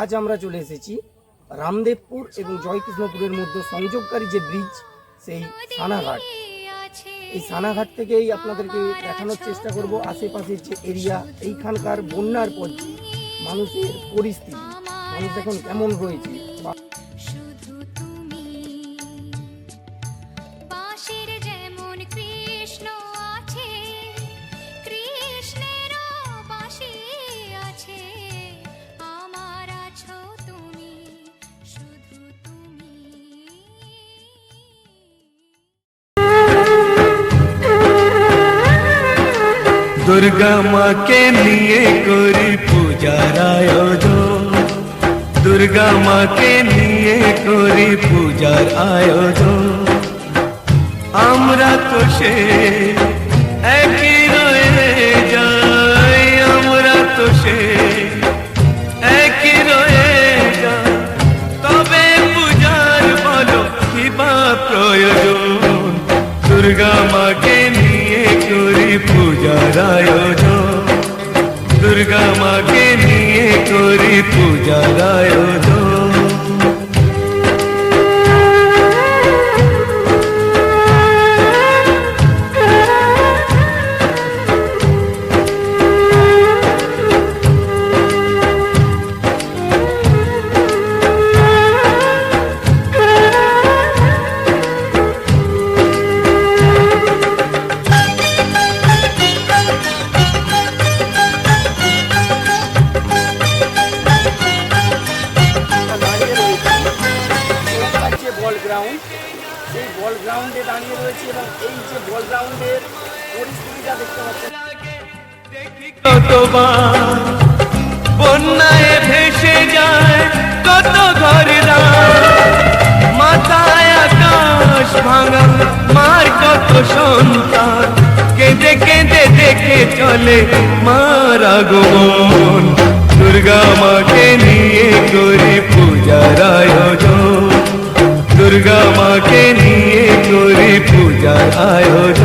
আজ আমরা চলে এসেছি রামদেবপুর এবং জয়কৃষ্ণপুরের মধ্যে সংযোগকারী যে ব্রিজ সেই সানাঘাট। এই সানাঘাট থেকেই আপনাদেরকে দেখানোর চেষ্টা করব আশেপাশের যে এরিয়া এইখানকার বন্যার পর মানুষের পরিস্থিতি। মানুষ এখন কেমন রয়েছে দুর্গা মাকে নিয়ে করি পূজার আয়োজন। দুর্গা মাকে নিয়ে করি পূজার আয়োজন। আমরা তো সে একই পূজার আয়োজন দুর্গা মাকে নিয়ে করি পূজার আয়োজন সেই বল গ্রাউন্ডে দাঁড়িয়ে রয়েছে এবং এই যে বল গ্রাউন্ডের পরিস্থিতিটা দেখতে কতবার বন্যায় ভেসে যায় কত ঘর মাথায় আকাশ ভাঙা, মার কত সন্তান। কেঁদে কেঁদে দেখে চলে মার আগমন। দুর্গা মাকে নিয়ে আয়োজন দুর্গা মাকে নিয়ে করি পূজার আয়োজন